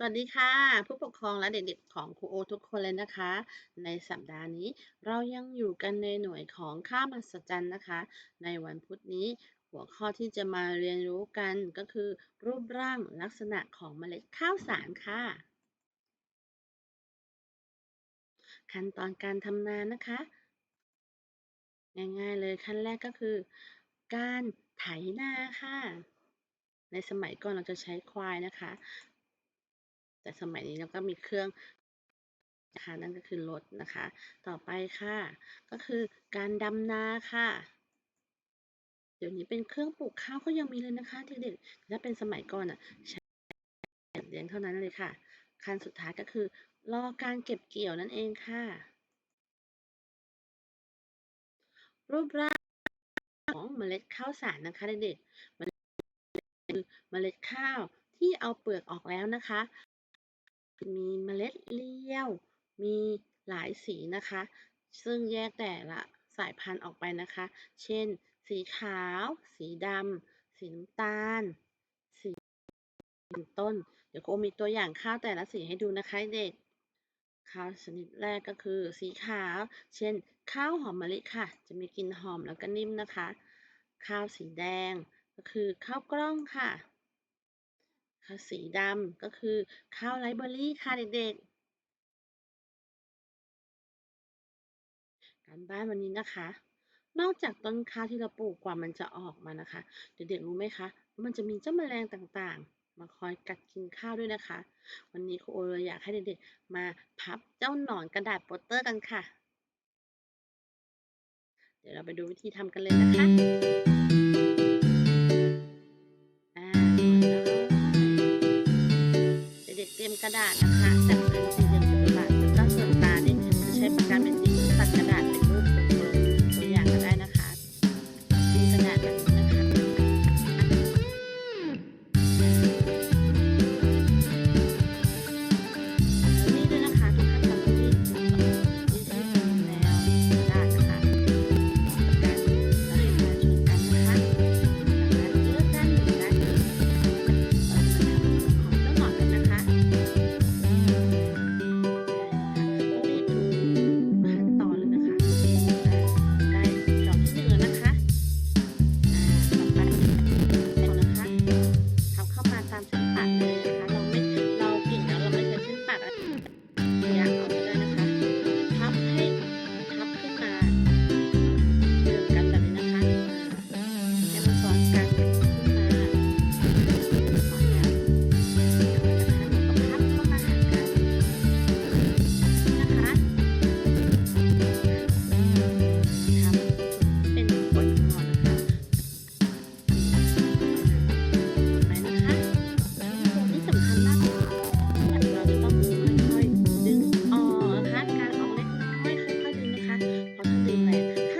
สวัสดีค่ะ ผู้ปกครองและเด็กๆของครูโอทุกคนเลยนะคะ ในสัปดาห์นี้เรายังอยู่กันในหน่วยของค่ามหัศจรรย์นะคะ ในวันพุธนี้หัวข้อที่จะมาเรียนรู้กันก็คือ รูปร่างลักษณะของเมล็ดข้าวสารค่ะ ขั้นตอนการทำนานะคะ ง่ายๆเลยขั้นแรกก็คือ การไถนาค่ะ ในสมัยก่อนเราจะใช้ควายนะคะ แต่สมัยนี้เราก็มีเครื่องนะคะนั่นก็คือรถนะคะ ต่อไปค่ะ ก็คือการดำนาค่ะ เดี๋ยวนี้เป็นเครื่องปลูกข้าวก็ยังมีเลยนะคะเด็กๆถ้าเป็นสมัยก่อนอะใช้เลี้ยงเท่านั้นเลยค่ะขั้นสุดท้ายก็คือ รอการเก็บเกี่ยวนั่นเองค่ะ รูปร่างของเมล็ดข้าวสารนะคะเด็กๆเมล็ดคือเมล็ดข้าวที่เอาเปลือกออกแล้วนะคะ มีเมล็ดเลี้ยว มีหลายสีนะคะ ซึ่งแยกแต่ละสายพันธุ์ออกไปนะคะ เช่น สีขาว สีดำ สีน้ำตาล สีเป็นต้น เดี๋ยวโกมีตัวอย่างข้าวแต่ละสีให้ดูนะคะเด็ก ข้าวชนิดแรกก็คือ สีขาว เช่น ข้าวหอมมะลิค่ะ จะมีกลิ่นหอมแล้วก็นิ่มนะคะ ข้าวสีแดงก็คือข้าวกล้องค่ะ ข้าวสีดำก็คือข้าวไรเบอรี่ค่ะเด็กๆ การบ้านวันนี้นะคะ นอกจากต้นข้าวที่เราปลูกกว่ามันจะออกมานะคะ เด็กๆรู้ไหมคะ มันจะมีเจ้าแมลงต่างๆ มาคอยกัดกินข้าวด้วยนะคะ วันนี้ครูโอเลยอยากให้เด็กๆ มาพับเจ้าหนอนกระดาษโปสเตอร์กันค่ะ เดี๋ยวเราไปดูวิธีทำกันเลยนะคะ กๆ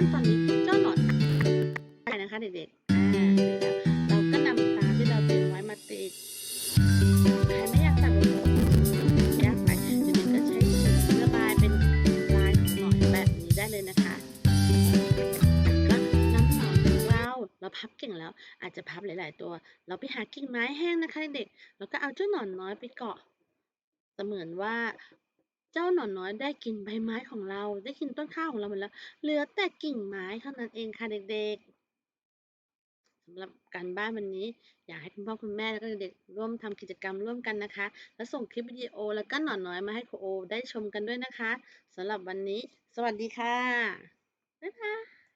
ขั้นตอนนี้เจ้าหนอนได้นะคะเด็กๆอ่าเสร็จแล้วเราก็นำตาที่เราเตรียมไว้มาติดใครไม่อยากตัดลงยากไปเด็กๆก็ใช้สีระบายเป็นลายของหนอนแบบนี้ได้เลยนะคะก็น้ำหนอนของเราเราพับเก่งแล้ว อาจจะพับหลาย ๆ ตัว เราไปหากิ่งไม้แห้งนะคะเด็กๆแล้วก็เอาเจ้าหนอนน้อยไปเกาะเสมือนว่า เจ้าหนอนน้อยได้กินใบไม้ของเรา ได้กินต้นข้าวของเราหมดแล้ว เหลือแต่กิ่งไม้เท่านั้นเองค่ะเด็กๆสำหรับการบ้านวันนี้ อยากให้คุณพ่อคุณแม่แล้วก็เด็กๆร่วมทำกิจกรรมร่วมกันนะคะ แล้วส่งคลิปวิดีโอแล้วก็หนอนน้อยมาให้ครูโอ ได้ชมกันด้วยนะคะสำหรับวันนี้ สวัสดีค่ะบ๊ายบาย